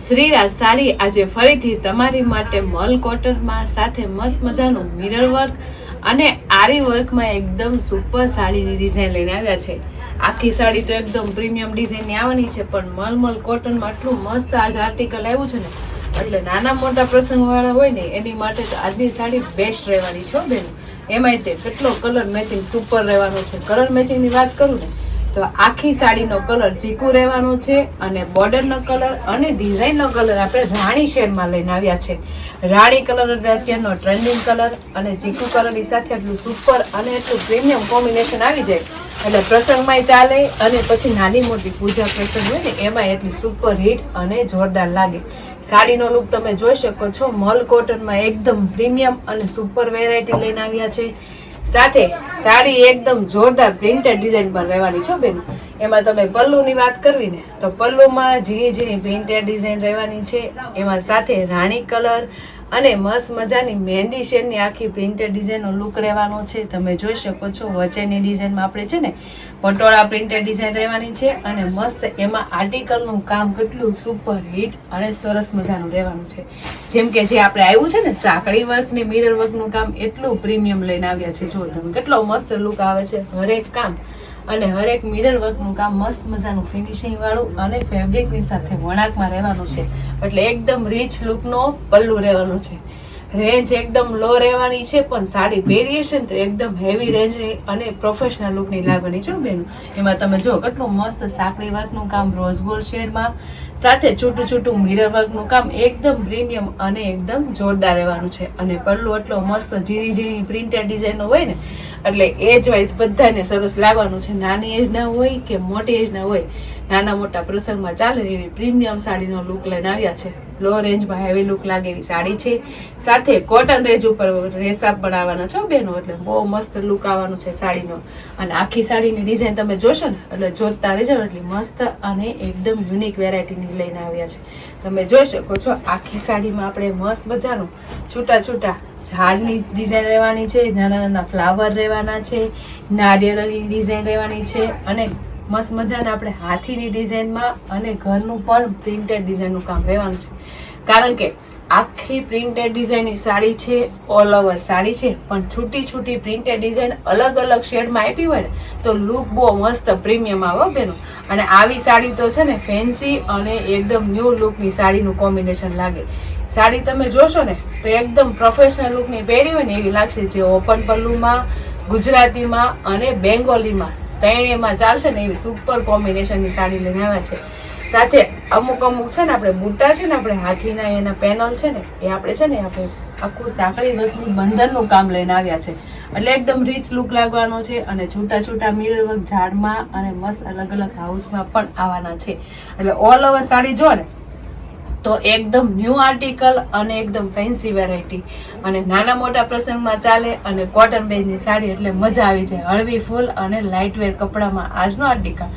શ્રીરાજ સાડી આજે ફરીથી તમારી માટે મલ કોટનમાં સાથે મસ્ત મજાનું મિરર વર્ક અને આરી વર્કમાં એકદમ સુપર સાડીની ડિઝાઇન લઈને આવ્યા છે. આખી સાડી તો એકદમ પ્રીમિયમ ડિઝાઇનની આવવાની છે, પણ મલ મલ કોટનમાં આટલું મસ્ત આજ આર્ટિકલ આવ્યું છે ને, એટલે નાના મોટા પ્રસંગવાળા હોય ને, એની માટે તો આજની સાડી બેસ્ટ રહેવાની છો બેન. એમાંય તે કેટલો કલર મેચિંગ સુપર રહેવાનો છે. કલર મેચિંગની વાત કરું ને તો આખી સાડીનો કલર ચીકુ રહેવાનો છે અને બોર્ડરનો કલર અને ડિઝાઇનનો કલર આપણે રાણી શેડમાં લઈને આવ્યા છે. રાણી કલર અત્યારનો ટ્રેન્ડિંગ કલર અને ચીકુ કલરની સાથે એટલું સુપર અને એટલું પ્રીમિયમ કોમ્બિનેશન આવી જાય. એટલે પ્રસંગમાંય ચાલે અને પછી નાની મોટી પૂજા પ્રસંગ હોય ને એમાં એટલી સુપર હિટ અને જોરદાર લાગે. સાડીનો લુક તમે જોઈ શકો છો. મલ કોટનમાં એકદમ પ્રીમિયમ અને સુપર વેરાયટી લઈને આવ્યા છે. સાથે સાડી એકદમ જોરદાર પ્રિન્ટેડ ડિઝાઇન પણ રહેવાની છો બેન. એમાં તમે પલ્લુની વાત કરવી ને તો પલ્લુમાં ઝીણી ઝીણી પ્રિન્ટેડ ડિઝાઇન રહેવાની છે, એમાં સાથે રાણી કલર અને મસ્ત મજાની મહેંદી શેડની આખી પ્રિન્ટેડ ડિઝાઇનનો લુક રહેવાનો છે. તમે જોઈ શકો છો, વચ્ચેની ડિઝાઇનમાં આપણે છે ને પટોળા પ્રિન્ટેડ ડિઝાઇન રહેવાની છે અને મસ્ત એમાં આર્ટિકલનું કામ કેટલું સુપર હિટ અને સરસ મજાનું રહેવાનું છે. જેમ કે જે આપણે આવ્યું છે ને, સાંકળી વર્ક ને મિરર વર્કનું કામ એટલું પ્રીમિયમ લઈને આવ્યા છે. જો તમે કેટલો મસ્ત લુક આવે છે, હરેક કામ. અને હરેક મિરર વર્કનું કામ મસ્ત મજાનું ફિનિશિંગ વાળું અને ફેબ્રિકની સાથે વણાકમાં રહેવાનું છે. એટલે એકદમ રીચ લુકનો પલ્લુ રહેવાનું છે. રેન્જ એકદમ લો રહેવાની છે, પણ સાડી પહેરીએ છે ને તો એકદમ હેવી રેન્જની અને પ્રોફેશનલ લુકની લાગવાની છે બેન. એમાં તમે જો કેટલું મસ્ત સાંકળી વર્કનું કામ રોઝ ગોલ્ડ શેડમાં સાથે છૂટું છૂટું મિરર વર્કનું કામ, એકદમ પ્રીમિયમ અને એકદમ જોરદાર રહેવાનું છે. અને પલ્લુ એટલો મસ્ત ઝીણી ઝીણી પ્રિન્ટેડ ડિઝાઇનનો હોય ને એટલે એજ વાઇઝ બધાને સરસ લાગવાનું છે. નાની એજના હોય કે મોટી એજના હોય, નાના મોટા પ્રસંગમાં ચાલે એવી પ્રીમિયમ સાડીનો લુક લઈને આવ્યા છે. લો રેન્જમાં હેવી લુક લાગે એવી સાડી છે. સાથે કોટન રેન્જ ઉપર રેસાબ પણ આવવાના છો બેનો? એટલે બહુ મસ્ત લુક આવવાનું છે સાડીનો. અને આખી સાડીની ડિઝાઇન તમે જોશો ને, એટલે જોતા રહેજો એટલી મસ્ત અને એકદમ યુનિક વેરાયટીની લઈને આવ્યા છે. તમે જોઈ શકો છો, આખી સાડીમાં આપણે મસ્ત મજાનું છૂટા છૂટા ઝાડની ડિઝાઇન રહેવાની છે, નાના નાના ફ્લાવર રહેવાના છે, નારિયેળની ડિઝાઇન રહેવાની છે અને મસ્ત મજાના આપણે હાથીની ડિઝાઇનમાં અને ઘરનું પણ પ્રિન્ટેડ ડિઝાઇનનું કામ રહેવાનું છે. કારણ કે આખી પ્રિન્ટેડ ડિઝાઇનની સાડી છે ઓલ ઓવર સાડી છે, પણ છૂટી છૂટી પ્રિન્ટેડ ડિઝાઇન અલગ અલગ શેડમાં આપી હોય ને, તો લુક બહુ મસ્ત પ્રીમિયમ આવે બેનો. અને આવી સાડી તો છે ને ફેન્સી અને એકદમ ન્યૂ લુકની સાડીનું કોમ્બિનેશન લાગે. સાડી તમે જોશો ને, તો એકદમ પ્રોફેશનલ લુકની પહેરી હોય ને, એવી લાગશે જે ઓપન પલ્લુમાં, ગુજરાતીમાં અને બેંગોલીમાં ત્રણેયમાં ચાલશે ને, એવી સુપર કોમ્બિનેશનની સાડી લઈને આવ્યા છે. સાથે અમુક અમુક છે ને આપણે બુટ્ટા છે ને આપણે હાથીના એના પેનલ છે ને, એ આપણે છે ને આપણે આખું સાંકળી વર્કની બંધનનું કામ લઈને આવ્યા છે. એટલે એકદમ રીચ લુક લાગવાનો છે અને છૂટા છૂટા મિરર વર્ક ઝાડમાં અને મસ્ત અલગ અલગ હાઉસમાં પણ આવવાના છે. એટલે ઓલ ઓવર સાડી જો ને, તો એકદમ ન્યૂ આર્ટિકલ અને એકદમ ફેન્સી વેરાયટી અને નાના મોટા પ્રસંગમાં ચાલે અને કોટન બેઝની સાડી એટલે મજા આવી જાય. હળવી ફૂલ અને લાઇટવેર કપડામાં આજનો આર્ટિકલ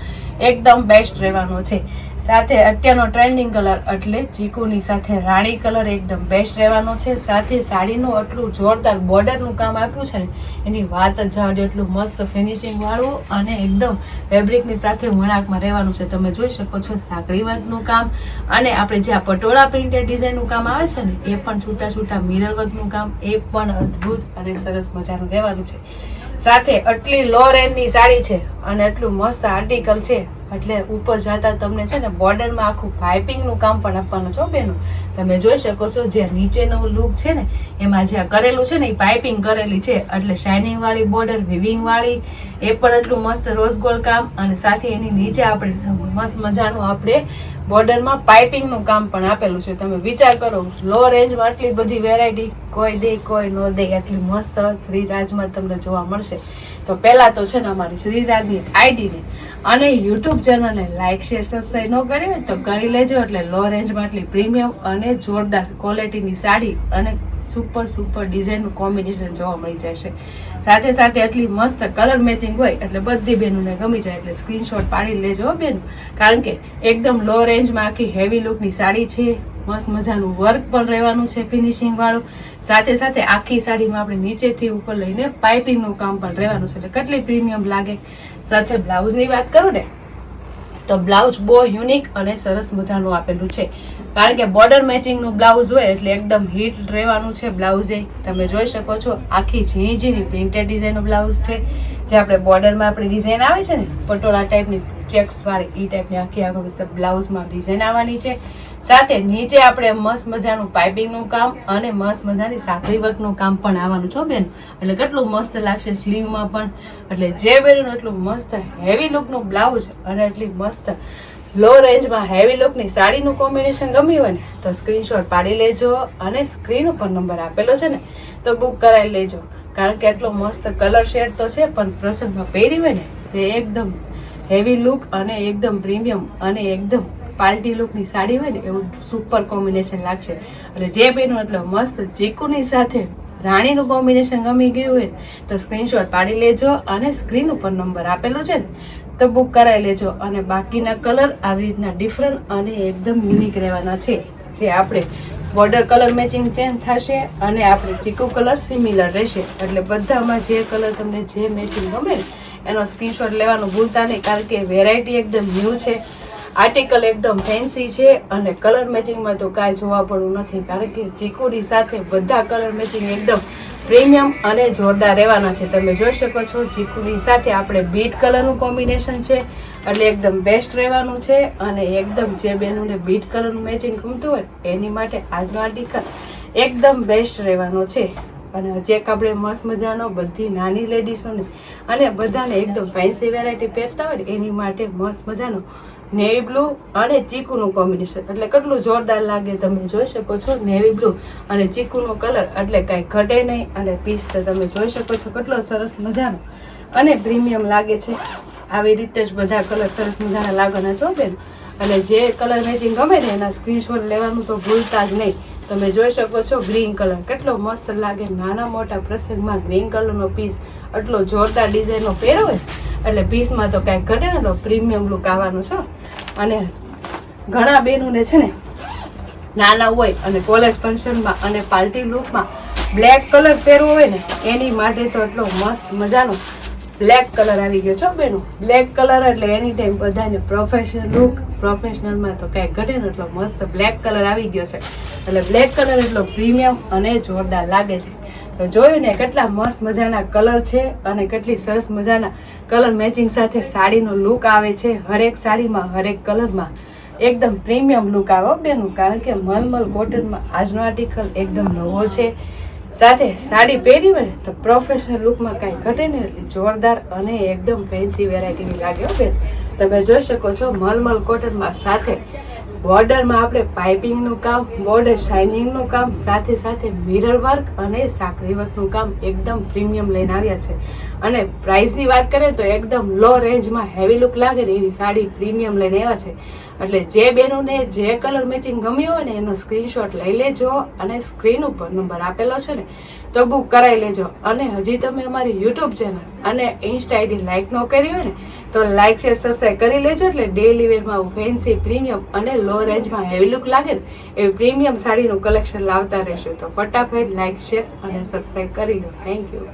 એકદમ બેસ્ટ રહેવાનો છે. સાથે અત્યારનો ટ્રેન્ડિંગ કલર એટલે ચીકુની સાથે રાણી કલર એકદમ બેસ્ટ રહેવાનો છે. સાથે સાડીનું આટલું જોરદાર બોર્ડરનું કામ આપ્યું છે ને, એની વાત જ જાડ એટલું મસ્ત ફિનિશિંગવાળું અને એકદમ ફેબ્રિકની સાથે વણાકમાં રહેવાનું છે. તમે જોઈ શકો છો સાંકળી વર્કનું કામ અને આપણે જે આ પટોળા પ્રિન્ટેડ ડિઝાઇનનું કામ આવે છે ને, એ પણ છૂટા છૂટા મિરર વર્કનું કામ, એ પણ અદ્ભુત અને સરસ મજાનું રહેવાનું છે. સાથે આટલી લો રેન્જની સાડી છે અને આટલું મસ્ત આર્ટિકલ છે. એટલે ઉપર જતા તમને છે ને બોર્ડરમાં આખું પાઇપિંગનું કામ પણ આપવાનું છો બેનું. તમે જોઈ શકો છો જે નીચેનો લુક છે ને, એમાં જે કરેલું છે ને, એ પાઇપિંગ કરેલી છે. એટલે શાઇનિંગ વાળી બોર્ડર વિવિંગ વાળી, એ પણ એટલું મસ્ત રોઝ કામ. અને સાથે એની નીચે આપણે મસ્ત મજાનું આપણે બોર્ડરમાં પાઇપિંગનું કામ પણ આપેલું છે. તમે વિચાર કરો લો રેન્જમાં આટલી બધી વેરાયટી કોઈ દે, કોઈ ન દે, આટલી મસ્ત શ્રીરાજમાં તમને જોવા મળશે. તો પહેલાં તો છે ને અમારી શ્રીરાજની આઈડીને અને યુટ્યુબ ચેનલને લાઇક શેર સબસ્ક્રાઈબ ન કરી હોય તો કરી લેજો. એટલે લો રેન્જમાં આટલી પ્રીમિયમ અને જોરદાર ક્વોલિટીની સાડી અને સુપર સુપર ડિઝાઇનનું કોમ્બિનેશન જોવા મળી જશે. સાથે સાથે એટલી મસ્ત કલર મેચિંગ હોય એટલે બધી બહેનોને ગમી જાય એટલે સ્ક્રીનશોટ પાડી લેજો બેન. કારણ કે એકદમ લો રેન્જમાં આખી હેવી લુકની સાડી છે. મસ્ત મજાનું વર્ક પણ રહેવાનું છે ફિનિશિંગ વાળું. સાથે સાથે આખી સાડીમાં આપણે નીચેથી ઉપર લઈને પાઇપિંગનું કામ પણ રહેવાનું છે એટલે કેટલી પ્રીમિયમ લાગે. સાથે બ્લાઉઝની વાત કરું ને, તો બ્લાઉઝ બહુ યુનિક અને સરસ મજાનું આપેલું છે. કારણ કે બોર્ડર મેચિંગનું બ્લાઉઝ હોય એટલે એકદમ હિટ રહેવાનું છે બ્લાઉઝ એ. તમે જોઈ શકો છો, આખી ઝીણી ઝીણી પ્રિન્ટેડ ડિઝાઇનનું બ્લાઉઝ છે. જે આપણે બોર્ડરમાં આપણી ડિઝાઇન આવે છે ને, પટોળા ટાઈપની ચેક્સવાળી એ ટાઈપની આખી આખી બ્લાઉઝમાં ડિઝાઇન આવવાની છે. સાથે નીચે આપણે મસ્ત મજાનું પાઇપિંગનું કામ અને મસ્ત મજાની સાંકળી વર્કનું કામ પણ આવવાનું છો બેન. એટલે કેટલું મસ્ત લાગશે સ્લીવમાં પણ. એટલે જે બેન એટલું મસ્ત હેવી લુકનું બ્લાઉઝ અને એટલી મસ્ત લો રેન્જમાં હેવી લુકની સાડીનું કોમ્બિનેશન ગમ્યું હોય ને, તો સ્ક્રીનશોટ પાડી લેજો અને સ્ક્રીન ઉપર નંબર આપેલો છે ને, તો બુક કરાવી લેજો. કારણ કે એટલો મસ્ત કલર શેડ તો છે, પણ પ્રસંગમાં પહેરી હોય ને, તે એકદમ હેવી લુક અને એકદમ પ્રીમિયમ અને એકદમ પાર્ટી લુકની સાડી હોય ને, એવું સુપર કોમ્બિનેશન લાગશે. અને જે પહેર્યું એટલે મસ્ત ચીકુની સાથે રાણીનું કોમ્બિનેશન ગમી ગયું હોય તો સ્ક્રીનશોટ પાડી લેજો અને સ્ક્રીન ઉપર નંબર આપેલો છે ને તો બુક કરાવી લેજો. અને બાકીના કલર આવી રીતના ડિફરન્ટ અને એકદમ યુનિક રહેવાના છે. જે આપણે બોર્ડર કલર મેચિંગ ચેન્જ થશે અને આપણે ચીકુ કલર સિમિલર રહેશે. એટલે બધામાં જે કલર તમને જે મેચિંગ ગમે, એનો સ્ક્રીનશોટ લેવાનું ભૂલતા નહીં, કારણ કે વેરાયટી એકદમ ન્યૂ છે. આર્ટિકલ એકદમ ફેન્સી છે અને કલર મેચિંગમાં તો કાંઈ જોવા પડવું નથી, કારણ કે ચીકુડી સાથે બધા કલર મેચિંગ એકદમ પ્રીમિયમ અને જોરદાર રહેવાના છે. તમે જોઈ શકો છો, ચીકુની સાથે આપણે બીટ કલરનું કોમ્બિનેશન છે. એટલે એકદમ બેસ્ટ રહેવાનું છે અને એકદમ જે બેનોને બીટ કલરનું મેચિંગ ગમતું હોય, એની માટે આજનો આર્ટિકલ એકદમ બેસ્ટ રહેવાનો છે. અને હજી એક આપણે મસ્ત મજાનો બધી નાની લેડીઝોને અને બધાને એકદમ ફેન્સી વેરાયટી પહેરતા હોય એની માટે મસ્ત મજાનો નેવી બ્લુ અને ચીકુનું કોમ્બિનેશન. એટલે કેટલું જોરદાર લાગે તમે જોઈ શકો છો નેવી બ્લુ અને ચીકુનો કલર એટલે કાંઈ ઘટે નહીં અને પીસ તો તમે જોઈ શકો છો કેટલો સરસ મજાનો અને પ્રીમિયમ લાગે છે. આવી રીતે જ બધા કલર સરસ મજાના લાગવાના છો બેન. અને જે કલર મેચિંગ ગમે ને એના સ્ક્રીનશોટ લેવાનું તો ભૂલતા જ નહીં. તમે જોઈ શકો છો ગ્રીન કલર. કેટલો મસ્ત લાગે નાના મોટા પ્રસંગમાં ગ્રીન કલરનો પીસ એટલો જોરદાર ડિઝાઇનનો પહેરો હોય, એટલે પીસમાં તો કાંઈક ઘટે ને તો પ્રીમિયમ લુક આવવાનું છો. અને ઘણા બહેનોને છે ને, નાના હોય અને કોલેજ ફંક્શનમાં અને પાર્ટી લુકમાં બ્લેક કલર પહેરવો હોય ને, એની માટે તો એટલો મસ્ત મજાનો બ્લેક કલર આવી ગયો. છો બેનો? બ્લેક કલર એટલે એની ટાઈમ બધાને પ્રોફેશનલ લુક પ્રોફેશનલમાં તો કાંઈ ઘટે ને એટલો મસ્ત બ્લેક કલર આવી ગયો છે. એટલે બ્લેક કલર એટલો પ્રીમિયમ અને જોરદાર લાગે છે. તો જોયું ને કેટલા મસ્ત મજાના કલર છે અને કેટલી સરસ મજાના કલર મેચિંગ સાથે સાડીનો લુક આવે છે હરેક સાડીમાં, હરેક કલરમાં એકદમ પ્રીમિયમ લુક આવે બેનું, કારણ કે મલમલ કોટનમાં આજનો આર્ટિકલ એકદમ નવો છે. સાથે સાડી પહેરી હોય તો પ્રોફેશનલ લુકમાં કાંઈ ઘટે ને એટલે જોરદાર અને એકદમ ફેન્સી વેરાયટીની લાગે હો બેન. તમે જોઈ શકો છો મલમલ કોટનમાં સાથે બોર્ડરમાં આપણે પાઇપિંગનું કામ બોર્ડર શાઇનિંગનું કામ, સાથે સાથે મિરર વર્ક અને સાકરી વર્કનું કામ એકદમ પ્રીમિયમ લઈને આવ્યા છે. અને પ્રાઇસની વાત કરીએ તો એકદમ લો રેન્જમાં હેવી લુક લાગે ને એવી સાડી પ્રીમિયમ લઈને આવ્યા છે. એટલે જે બહેનોને જે કલર મેચિંગ ગમ્યું હોય ને એનો સ્ક્રીનશોટ લઈ લેજો અને સ્ક્રીન ઉપર નંબર આપેલો છે ને તો બુક કરાવી લેજો. અને હજી તમે અમારી યુટ્યુબ ચેનલ અને ઇન્સ્ટા આઈડી લાઇક ન કરી હોય ને, તો લાઇક શેર સબસ્ક્રાઈબ કરી લેજો એટલે ડેલી વેરમાં ફેન્સી પ્રીમિયમ અને લો રેન્જમાં હેવી લુક લાગે ને એવી પ્રીમિયમ સાડીનું કલેક્શન લાવતા રહેશું. તો ફટાફટ લાઇક શેર અને સબસ્ક્રાઈબ કરી લો. Thank you